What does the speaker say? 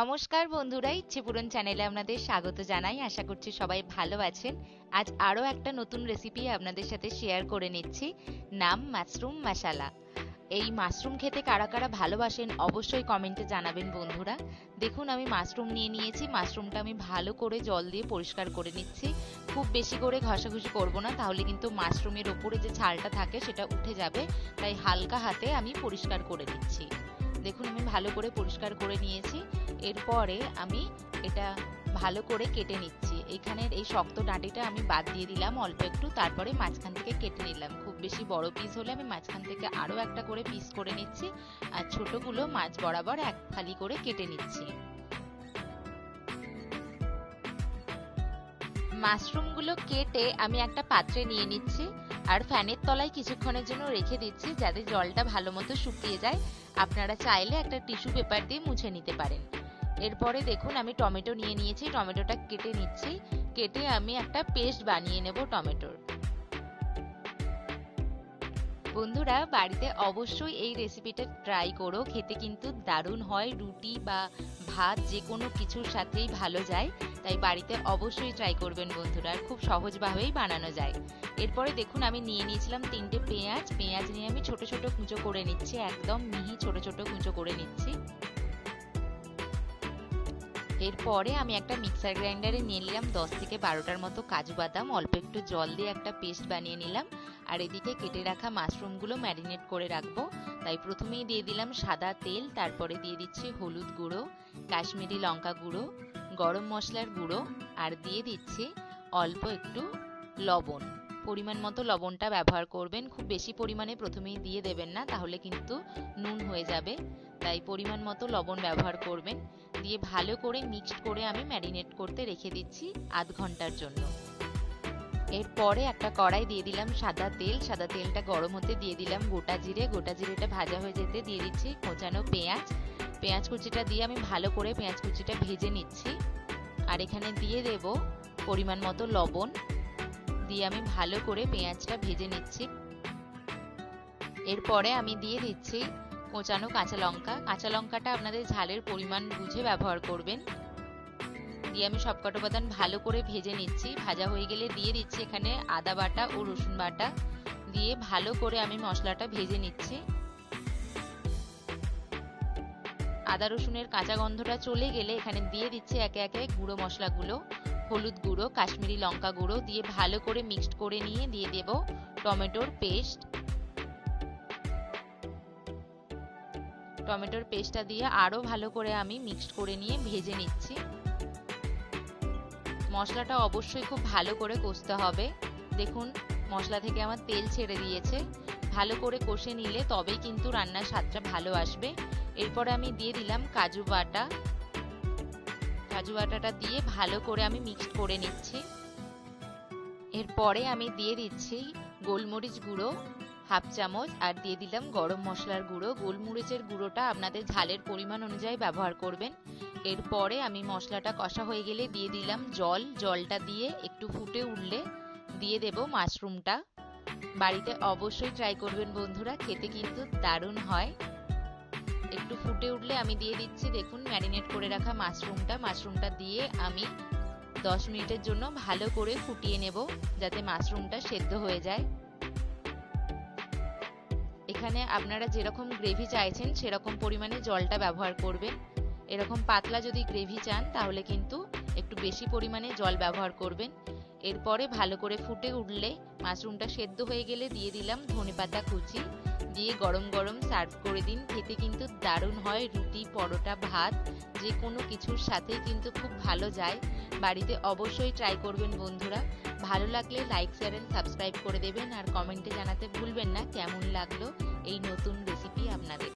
নমস্কার বন্ধুরা ইচ্ছে পূরণ চ্যানেলে আপনাদের স্বাগত জানাই। আশা করছি সবাই ভালো আছেন। আজ আরও একটা নতুন রেসিপি আপনাদের সাথে শেয়ার করে নিচ্ছি। নাম মাশরুম মশালা। এই মাশরুম খেতে কারা কারা ভালোবাসেন অবশ্যই কমেন্টে জানাবেন বন্ধুরা। দেখুন, আমি মাশরুম নিয়ে নিয়েছি। মাশরুমটা আমি ভালো করে জল দিয়ে পরিষ্কার করে নিচ্ছি। খুব বেশি করে ঘষাঘষি করব না, তাহলে কিন্তু মাশরুমের ওপরে যে ছালটা থাকে সেটা উঠে যাবে। তাই হালকা হাতে আমি পরিষ্কার করে নিচ্ছি। দেখুন, আমি ভালো করে পরিষ্কার করে নিয়েছি। এরপরে আমি এটা ভালো করে কেটে নিচ্ছি। এখানের এই শক্ত ডাঁটিটা আমি বাদ দিয়ে দিলাম অল্প একটু, তারপরে মাঝখান থেকে কেটে নিলাম। খুব বেশি বড় পিস হলে আমি মাঝখান থেকে আরও একটা করে পিস করে নিচ্ছি আর ছোটোগুলো মাছ বরাবর এক ফালি করে কেটে নিচ্ছি। মাশরুমগুলো কেটে আমি একটা পাত্রে নিয়ে নিচ্ছি আর ফ্যানের তলায় কিছুক্ষণের জন্য রেখে দিচ্ছি যাতে জলটা ভালো মতো শুকিয়ে যায়। আপনারা চাইলে একটা টিস্যু পেপার দিয়ে মুছে নিতে পারেন। এরপরে দেখুন, আমি টমেটো নিয়ে নিয়েছি, টমেটোটা কেটে নিচ্ছি। কেটে আমি একটা পেস্ট বানিয়ে নেব টমেটোর। বন্ধুরা, বাড়িতে অবশ্যই এই রেসিপিটা ট্রাই করো। খেতে কিন্তু দারুণ হয়। রুটি বা ভাত যে কোনো কিছুর সাথেই ভালো যায়। তাই বাড়িতে অবশ্যই ট্রাই করবেন বন্ধুরা। খুব সহজভাবেই বানানো যায়। এরপরে দেখুন, আমি নিয়ে নিয়েছিলাম তিনটে পেঁয়াজ। পেঁয়াজ নিয়ে আমি ছোট ছোট কুঁচো করে নিচ্ছি। একদম মিহি ছোট ছোট কুঁচো করে নিচ্ছি। এরপরে আমি একটা মিক্সার গ্রাইন্ডারে নিয়ে নিলাম, দশ থেকে বারোটার মতো কাজু বাদাম, অল্প একটু জল দিয়ে একটা পেস্ট বানিয়ে নিলাম। আর এদিকে কেটে রাখা মাশরুমগুলো ম্যারিনেট করে রাখব। তাই প্রথমেই দিয়ে দিলাম সাদা তেল, তারপরে দিয়ে দিচ্ছি হলুদ গুঁড়ো, কাশ্মীরি লঙ্কা গুঁড়ো, গরম মশলার গুঁড়ো, আর দিয়ে দিচ্ছি অল্প একটু লবণ। পরিমাণ মতো লবণটা ব্যবহার করবেন, খুব বেশি পরিমাণে প্রথমেই দিয়ে দেবেন না, তাহলে কিন্তু নুন হয়ে যাবে। তাই পরিমাণ মতো লবণ ব্যবহার করবেন। দিয়ে ভালো করে মিক্সড করে আমি ম্যারিনেট করতে রেখে দিচ্ছি আধ ঘণ্টার জন্য। এরপরে একটা কড়াই দিয়ে দিলাম সাদা তেল। সাদা তেলটা গরম হতে দিয়ে দিলাম গোটা জিরে। গোটা জিরেটা ভাজা হয়ে যেতে দিয়ে দিচ্ছি কোচানো পেঁয়াজ। পেঁয়াজ কুচিটা দিয়ে আমি ভালো করে পেঁয়াজ কুচিটা ভেজে নিচ্ছি। আর এখানে দিয়ে দেব পরিমাণ মতো লবণ। দিয়ে আমি ভালো করে পেঁয়াজটা ভেজে নিচ্ছি। এরপরে আমি দিয়ে দিচ্ছি কোচানো কাঁচা লঙ্কা। কাঁচা লঙ্কাটা আপনাদের ঝালের পরিমাণ বুঝে ব্যবহার করবেন। দিয়ে আমি সবকটা উপাদান ভালো করে ভেজে নিচ্ছি। ভাজা হয়ে গেলে দিয়ে দিচ্ছি এখানে আদা বাটা ও রসুন বাটা। দিয়ে ভালো করে আমি মশলাটা ভেজে নিচ্ছি। আদা রসুনের কাঁচা গন্ধটা চলে গেলে এখানে দিয়ে দিচ্ছি একে একে গুঁড়ো মশলাগুলো। হলুদ গুঁড়ো, কাশ্মীরি লঙ্কা গুঁড়ো দিয়ে ভালো করে মিক্সড করে নিয়ে দিয়ে দেব টমেটোর পেস্ট। টমেটোর পেস্টটা দিয়ে আরও ভালো করে আমি মিক্সড করে নিয়ে ভেজে নিচ্ছি। মশলাটা অবশ্যই খুব ভালো করে কষতে হবে। দেখুন, মশলা থেকে আমার তেল ছেড়ে দিয়েছে। ভালো করে কষে নিলে তবেই কিন্তু রান্নার স্বাদটা ভালো আসবে। এরপরে আমি দিয়ে দিলাম কাজু বাটা। কাজু বাটাটা দিয়ে ভালো করে আমি মিক্সড করে নিচ্ছি। এরপরে আমি দিয়ে দিচ্ছি গোলমরিচ গুঁড়ো। হাফ চামচ আর দিয়ে দিলাম গরম মশলার গুঁড়ো। গোলমরিচের গুঁড়োটা আপনাদের ঝালের পরিমাণ অনুযায়ী ব্যবহার করবেন। এরপরে আমি মশলাটা কষা হয়ে গেলে দিয়ে দিলাম জল। জলটা দিয়ে একটু ফুটে উঠলে দিয়ে দেব মাশরুমটা। বাড়িতে অবশ্যই ট্রাই করবেন বন্ধুরা, খেতে কিন্তু দারুণ হয়। একটু ফুটে উঠলে আমি দিয়ে দিচ্ছি, দেখুন ম্যারিনেট করে রাখা মাশরুমটা। মাশরুমটা দিয়ে আমি দশ মিনিটের জন্য ভালো করে ফুটিয়ে নেব, যাতে মাশরুমটা সেদ্ধ হয়ে যায়। এখানে আপনারা যেরকম গ্রেভি চাইছেন, সেরকম পরিমাণে জলটা ব্যবহার করবেন। এরকম পাতলা যদি গ্রেভি চান, তাহলে কিন্তু একটু বেশি পরিমাণে জল ব্যবহার করবেন। এরপরে ভালো করে ফুটে উঠলে মাশরুমটা সেদ্ধ হয়ে গেলে দিয়ে দিলাম ধনেপাতা কুচি। দিয়ে গরম গরম সার্ভ করে দিন। খেতে কিন্তু দারুণ হয়। রুটি, পরোটা, ভাত যে কোনো কিছুর সাথেই কিন্তু খুব ভালো যায়। বাড়িতে অবশ্যই ট্রাই করবেন বন্ধুরা। ভালো লাগলে লাইক শেয়ার অ্যান্ড সাবস্ক্রাইব করে দেবেন। আর কমেন্টে জানাতে ভুলবেন না। কেমন লাগল এই নতুন রেসিপি আপনাদের?